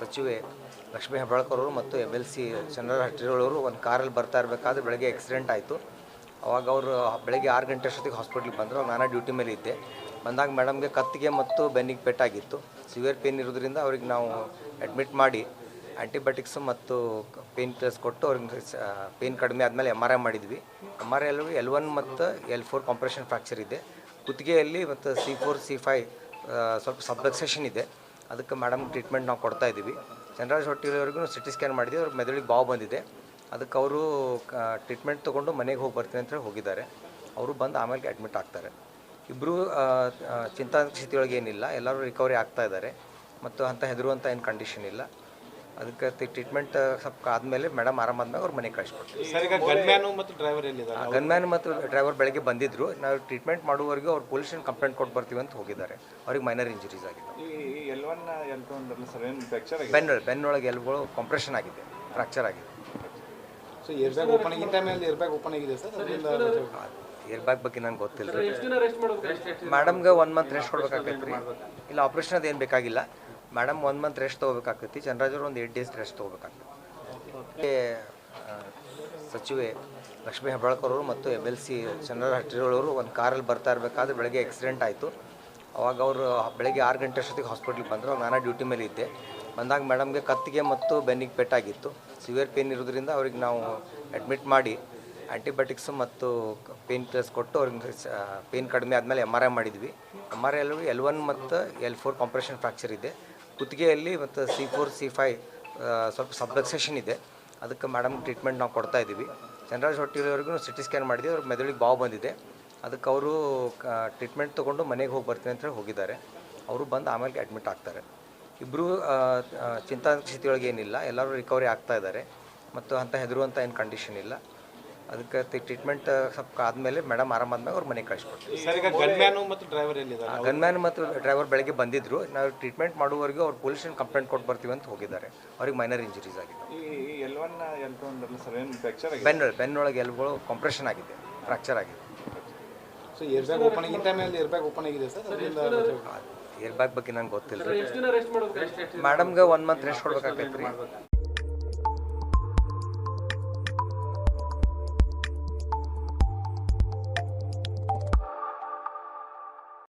ಸಚಿವೆ ಲಕ್ಷ್ಮೀ ಹೆಬ್ಬಾಳ್ಕರ್ ಅವರು ಮತ್ತು ಎಂ ಎಲ್ ಸಿ ಚಂದ್ರ ಹಟ್ಟಿರೋಳವರು ಒಂದು ಕಾರಲ್ಲಿ ಬರ್ತಾ ಇರಬೇಕಾದ್ರೆ ಬೆಳಗ್ಗೆ ಆಕ್ಸಿಡೆಂಟ್ ಆಯಿತು. ಅವಾಗ ಅವರು ಬೆಳಗ್ಗೆ ಆರು ಗಂಟೆ ಅಷ್ಟೊತ್ತಿಗೆ ಹಾಸ್ಪಿಟ್ಲಿಗೆ ಬಂದರು. ನಾನು ಡ್ಯೂಟಿ ಮೇಲೆ ಇದ್ದೆ. ಬಂದಾಗ ಮೇಡಮ್ಗೆ ಕತ್ತಿಗೆ ಮತ್ತು ಬೆನ್ನಿಗೆ ಪೆಟ್ಟಾಗಿತ್ತು. ಸಿವಿಯರ್ ಪೇನ್ ಇರೋದ್ರಿಂದ ಅವ್ರಿಗೆ ನಾವು ಅಡ್ಮಿಟ್ ಮಾಡಿ ಆ್ಯಂಟಿಬಯೋಟಿಕ್ಸು ಮತ್ತು ಪೇನ್ ಕಿಲ್ಲರ್ಸ್ ಕೊಟ್ಟು ಅವ್ರಿಗೆ ಪೇನ್ ಕಡಿಮೆ ಆದಮೇಲೆ ಎಂ ಆರ್ ಐ ಮಾಡಿದ್ವಿ. M R I L one ಮತ್ತು ಎಲ್ ಫೋರ್ ಕಾಂಪ್ರೆಷನ್ ಫ್ರಾಕ್ಚರ್ ಇದೆ. ಕುತ್ತಿಗೆಯಲ್ಲಿ ಮತ್ತು ಸಿ ಫೋರ್ ಸಿ ಫೈ ಸ್ವಲ್ಪ ಸಬ್ಲಕ್ಸೇಷನ್ ಇದೆ. ಅದಕ್ಕೆ ಮೇಡಮ್ ಟ್ರೀಟ್ಮೆಂಟ್ ನಾವು ಕೊಡ್ತಾ ಇದ್ದೀವಿ ಚಂದ್ರರಾಜ್ ಹೊಟ್ಟಿಲವರೆಗೂ ಸಿ ಟಿ ಸ್ಕ್ಯಾನ್ ಮಾಡಿದ್ವಿ ಅವ್ರ ಮೆದುಳಿಗೆ ಬಾವು ಬಂದಿದೆ. ಅದಕ್ಕೆ ಅವರು ಟ್ರೀಟ್ಮೆಂಟ್ ತೊಗೊಂಡು ಮನೆಗೆ ಹೋಗಿ ಬರ್ತೀನಿ ಅಂತ ಹೇಳಿ ಹೋಗಿದ್ದಾರೆ. ಅವರು ಬಂದು ಆಮೇಲೆ ಅಡ್ಮಿಟ್ ಆಗ್ತಾರೆ. ಇಬ್ಬರು ಚಿಂತಾ ಸ್ಥಿತಿಯೊಳಗೆ ಏನಿಲ್ಲ ಎಲ್ಲರೂ ರಿಕವರಿ ಆಗ್ತಾ ಇದ್ದಾರೆ. ಮತ್ತು ಅಂಥ ಹೆದರುವಂಥ ಏನು ಕಂಡೀಷನ್ ಇಲ್ಲ. ಅದಕ್ಕೆ ಟ್ರೀಟ್ಮೆಂಟ್ ಸ್ವಲ್ಪ ಆದಮೇಲೆ ಮೇಡಮ್ ಆರಾಮಾದ್ಮೇಲೆ ಅವ್ರು ಮನೆಗೆ ಕಳಿಸ್ಕೊಡ್ತೀವಿ. ಗನ್ಮ್ಯಾನ್ ಮತ್ತು ಡ್ರೈವರ್ ಬೆಳಗ್ಗೆ ಬಂದಿದ್ದರು ನಾವು ಟ್ರೀಟ್ಮೆಂಟ್ ಮಾಡುವವರೆಗೂ ಅವ್ರು ಪೊಲೀಸ್ ಕಂಪ್ಲೇಂಟ್ ಕೊಟ್ಟು ಬರ್ತೀವಿ ಅಂತ ಹೋಗಿದ್ದಾರೆ. ಅವ್ರಿಗೆ ಮೈನರ್ ಇಂಜುರೀಸ್ ಆಗಿದೆ ಈ ಎಲ್ ಒನ್ ಎಲ್ ಟು ಅಂದ್ರಲ್ಲ ಸರ್ ಏನು ಫ್ರಾಕ್ಚರ್ ಆಗಿದೆ? ಬೆನ್ನ ಬೆನ್ನೊಳಗೆ ಎಲ್ಬುಗಳು ಕಂಪ್ರೆಷನ್ ಆಗಿದೆ ಫ್ರಾಕ್ಚರ್ ಆಗಿದೆ. So air bag open air bag open ಆಗಿದೆ ಸರ್? ಅದರಿಂದ ಏರ್ ಬ್ಯಾಗ್ ಬಗ್ಗೆ ನಂಗೆ ಗೊತ್ತಿಲ್ಲ. ರೀ ಮೇಡಮ್ಗೆ ಒನ್ ಮಂತ್ ರೆಸ್ಟ್ ಕೊಡ್ಬೇಕಾಗ್ತೈತೆ ರೀ ಇಲ್ಲ ಆಪ್ರೇಷನ್ ಅದೇನು ಬೇಕಾಗಿಲ್ಲ. ಮೇಡಮ್ ಒನ್ ಮಂತ್ ರೆಸ್ಟ್ ತೊಗೋಬೇಕಾಗ್ತೈತಿ. ಜನರಾಜರು ಒಂದು ಏಟ್ ಡೇಸ್ ರೆಸ್ಟ್ ತೊಗೋಬೇಕಾಗ್ತೈತಿ. ಸಚಿವೆ ಲಕ್ಷ್ಮೀ ಹೆಬ್ಬಾಳ್ಕರ್ ಅವರು ಮತ್ತು ಎಂ ಎಲ್ ಸಿ ಚಂದ್ರ ಹಟ್ಟಿರೋಳವರು ಒಂದು ಕಾರಲ್ಲಿ ಬರ್ತಾ ಇರಬೇಕಾದ್ರೆ ಬೆಳಗ್ಗೆ ಆಕ್ಸಿಡೆಂಟ್ ಆಯಿತು. ಅವಾಗ ಅವರು ಬೆಳಗ್ಗೆ ಆರು ಗಂಟೆ ಅಷ್ಟೊತ್ತಿಗೆ ಹಾಸ್ಪಿಟ್ಲಿಗೆ ಬಂದರು. ನಾನು ಡ್ಯೂಟಿ ಮೇಲೆ ಇದ್ದೆ. ಬಂದಾಗ ಮೇಡಮ್ಗೆ ಕತ್ತಿಗೆ ಮತ್ತು ಬೆನ್ನಿಗೆ ಪೆಟ್ಟಾಗಿತ್ತು. ಸಿವಿಯರ್ ಪೇನ್ ಇರೋದ್ರಿಂದ ಅವ್ರಿಗೆ ನಾವು ಅಡ್ಮಿಟ್ ಮಾಡಿ ಆ್ಯಂಟಿಬಯೋಟಿಕ್ಸು ಮತ್ತು ಪೇನ್ ಕಿಲ್ಲರ್ಸ್ ಕೊಟ್ಟು ಅವ್ರಿಗೆ ಪೇನ್ ಕಡಿಮೆ ಆದಮೇಲೆ ಎಂ ಆರ್ ಐ ಮಾಡಿದ್ವಿ. M R I L one ಮತ್ತು ಎಲ್ ಫೋರ್ ಕಾಂಪ್ರೆಷನ್ ಫ್ರಾಕ್ಚರ್ ಇದೆ. ಕುತ್ತಿಗೆಯಲ್ಲಿ ಮತ್ತು ಸಿ ಫೋರ್ ಸಿ ಫೈ ಸ್ವಲ್ಪ ಸಬ್ಲಕ್ಸೇಷನ್ ಇದೆ. ಅದಕ್ಕೆ ಮೇಡಮ್ ಟ್ರೀಟ್ಮೆಂಟ್ ನಾವು ಕೊಡ್ತಾ ಇದ್ದೀವಿ. ಜನರಲ್ ಹೊಟ್ಟಿಲವರೆಗೂ ಸಿ ಟಿ ಸ್ಕ್ಯಾನ್ ಮಾಡಿದ್ವಿ. ಅವ್ರಿಗೆ ಮೆದುಳಿಗೆ ಬಾವು ಬಂದಿದೆ. ಅದಕ್ಕೆ ಅವರು ಟ್ರೀಟ್ಮೆಂಟ್ ತೊಗೊಂಡು ಮನೆಗೆ ಹೋಗಿ ಬರ್ತೀನಿ ಅಂತ ಹೇಳಿ ಹೋಗಿದ್ದಾರೆ. ಅವರು ಬಂದು ಆಮೇಲೆ ಅಡ್ಮಿಟ್ ಆಗ್ತಾರೆ. ಇಬ್ಬರು ಚಿಂತಾ ಸ್ಥಿತಿಯೊಳಗೆ ಏನಿಲ್ಲ. ಎಲ್ಲರೂ ರಿಕವರಿ ಆಗ್ತಾ ಇದ್ದಾರೆ. ಮತ್ತು ಅಂತ ಹೆದರುವಂಥ ಏನು ಕಂಡೀಷನ್ ಇಲ್ಲ. ಅದಕ್ಕೆ ಟ್ರೀಟ್ಮೆಂಟ್ ಸ್ವಲ್ಪ ಆದಮೇಲೆ ಮೇಡಮ್ ಆರಾಮಾದ್ಮೇಲೆ ಅವ್ರು ಮನೆಗೆ ಕಳಿಸ್ಕೊಡ್ತೀವಿ ಗನ್ಮ್ಯಾನು ಮತ್ತು ಡ್ರೈವರ್ ಬೆಳಗ್ಗೆ ಬಂದಿದ್ದರು ನಾವು ಟ್ರೀಟ್ಮೆಂಟ್ ಮಾಡುವವರೆಗೂ ಅವ್ರು ಪೊಲೀಸ್ ಕಂಪ್ಲೇಂಟ್ ಕೊಟ್ಟು ಬರ್ತೀವಿ ಅಂತ ಹೋಗಿದ್ದಾರೆ. ಅವ್ರಿಗೆ ಮೈನರ್ ಇಂಜುರೀಸ್ ಆಗಿದೆ. ಬೆನ್ನೊಳಗೆ ಎಲ್ಗಳು ಕಂಪ್ರೆಷನ್ ಆಗಿದೆ? ಫ್ರಾಕ್ಚರ್ ಆಗಿದೆ. ಸೊ ಏರ್ ಬ್ಯಾಗ್ ಓಪನ್ ಆಗಿನ ಟೈಮಲ್ಲಿ ಏರ್ ಬ್ಯಾಗ್ ಓಪನ್ ಆಗಿದೆ ಸರ್ ಅದರಿಂದ ಏರ್ ಬ್ಯಾಗ್ ಬಗ್ಗೆ ನಂಗೆ ಗೊತ್ತಿಲ್ಲ. ರೀ ಮೇಡಮ್ಗೆ ಒನ್ ಮಂತ್ ರೆಸ್ಟ್ ಕೊಡ್ಬೇಕಾಗ್ತೈತೆ ರೀ.